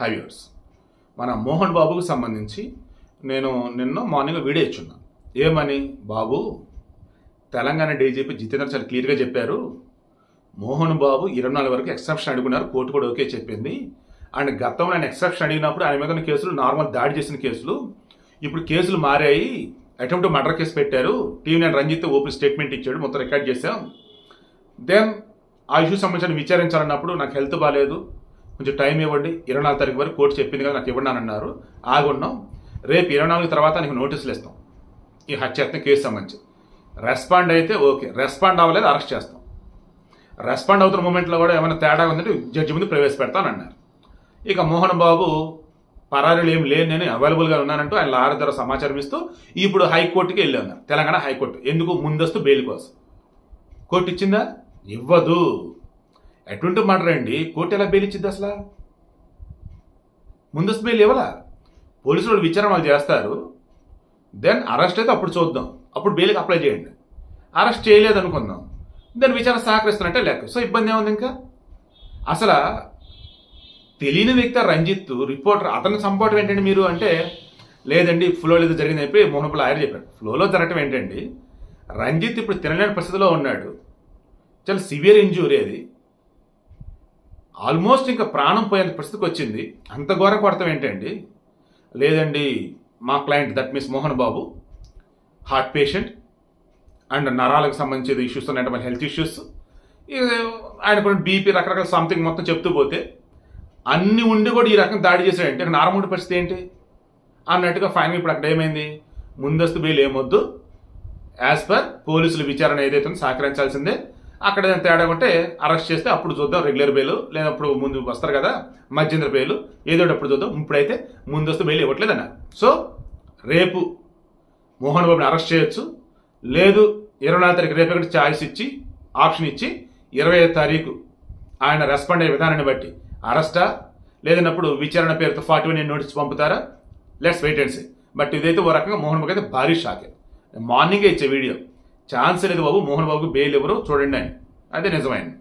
High viewers మన మోహన్ బాబుకు సంబంధించి నేను నిన్న మార్నింగ్ వీడియో ఇచ్చున్నాను ఏమని? బాబు తెలంగాణ డీజీపీ జితేంద్ర చాలా క్లియర్గా చెప్పారు. మోహన్ బాబు ఇరవై నాలుగు వరకు ఎక్సెప్షన్ అడుగున్నారు. కోర్టు కూడా ఓకే చెప్పింది. అండ్ గతంలో ఆయన ఎక్సెప్షన్ అడిగినప్పుడు ఆయన మీద ఉన్న కేసులు నార్మల్ దాడి చేసిన కేసులు. ఇప్పుడు కేసులు మారాయి. అటెంప్ట్ మర్డర్ కేసు పెట్టారు. టీవీ నేను రంజిత్ ఓపెన్ స్టేట్మెంట్ ఇచ్చాడు. మొత్తం రికార్డ్ చేశాం. దెన్ ఆ ఇష్యూ సంబంధించిన విచారించాలన్నప్పుడు నాకు హెల్త్ బాగాలేదు కొంచెం టైం ఇవ్వండి. ఇరవై నాలుగు తారీఖు వరకు కోర్టు చెప్పింది కదా నాకు ఇవ్వండి అని అన్నారు. ఆగున్నాం. రేపు ఇరవై నాలుగు తర్వాత నీకు నోటీసులు ఇస్తాం. ఈ హత్యాయత్నం కేసు సంబంధించి. రెస్పాండ్ అయితే ఓకే. రెస్పాండ్ అవ్వలేదు అరెస్ట్ చేస్తాం. రెస్పాండ్ అవుతున్న మూమెంట్లో కూడా ఏమైనా తేడా ఉందంటే జడ్జి ముందు ప్రవేశపెడతాను అన్నారు. ఇక మోహన్ బాబు పరారీలు ఏం లేని నేను అవైలబుల్గా ఉన్నానంటూ ఆయన లారీ ద్వారా సమాచారం ఇస్తూ ఇప్పుడు హైకోర్టుకి వెళ్ళి ఉన్నారు తెలంగాణ హైకోర్టు. ఎందుకు? ముందస్తు బెయిల్ కోసం. కోర్టు ఇచ్చిందా? ఇవ్వదు. ఎటువంటి మర్డర్ అండి కోర్టు ఎలా బెయిల్ ఇచ్చింది అసలు? ముందస్తు బెయిల్ ఇవ్వలా? పోలీసులు వాళ్ళు విచారణ వాళ్ళు చేస్తారు. దెన్ అరెస్ట్ అయితే అప్పుడు చూద్దాం. అప్పుడు బెయిల్కి అప్లై చేయండి. అరెస్ట్ చేయలేదు అనుకుందాం దాని విచారణ సహకరిస్తున్నట్టే లెక్క. సో ఇబ్బంది ఏముంది ఇంకా? అసలు తెలియని వ్యక్తి రంజిత్ రిపోర్టర్ అతని చంపడం ఏంటండి మీరు అంటే లేదండి ఫ్లోలో ఏదో జరిగింది చెప్పి మోహన్పుల్ ఆయన చెప్పాడు. ఫ్లోలో జరగటం ఏంటండి? రంజిత్ ఇప్పుడు తినలేని పరిస్థితిలో ఉన్నాడు. చాలా సివియర్ ఇంజ్యూరీ అది. ఆల్మోస్ట్ ఇంకా ప్రాణం పోయేంత పరిస్థితికి వచ్చింది. అంత ఘోర కొడతాం ఏంటండి? లేదండి మా client that means Mohan Babu heart patient and నరాలకు సంబంధించిన ఇష్యూస్ ఉన్నాయి హెల్త్ ఇష్యూస్ ఆయన కొన్ని బీపీ రకరకాల సంథింగ్ మొత్తం చెప్తూ పోతే అన్ని ఉండి కూడా ఈ రకం దాడి చేశాడంటే నార్మల్ పరిస్థితి ఏంటి? అన్నట్టుగా ఫైనల్ ఇప్పుడు అక్కడ ఏమైంది? ముందస్తు బెయిల్ ఏమొద్దు? యాజ్ పర్ పోలీసుల విచారణ ఏదైతే సహకరించాల్సిందే. అక్కడ ఏదైనా తేడా ఉంటే అరెస్ట్ చేస్తే అప్పుడు చూద్దాం రెగ్యులర్ బెయిల్ లేదా అప్పుడు ముందు వస్తారు కదా మధ్యంతర బెయిల్ ఏదో ఒకటి అప్పుడు చూద్దాం. ఇప్పుడైతే ముందు వస్తే బెయిల్ ఇవ్వట్లేదన్న. సో రేపు మోహన్ బాబుని అరెస్ట్ చేయొచ్చు. లేదు ఇరవై నాలుగు తారీఖు రేపు ఒకటి ఛాయిస్ ఇచ్చి ఆప్షన్ ఇచ్చి ఇరవై ఐదు తారీఖు ఆయన రెస్పాండ్ అయ్యే విధానాన్ని బట్టి. అరెస్టా లేదన్నప్పుడు విచారణ పేరుతో forty one notice పంపుతారా? Let's wait and see but ఇదైతే ఓ రకంగా మోహన్ బాబు అయితే భారీ షాకే. మార్నింగే ఇచ్చే వీడియో. ఛాన్స్ లేదు బాబు మోహన్ బాబుకు బెయిల్ ఎవరు? చూడండి అని అదే నిజమైంది.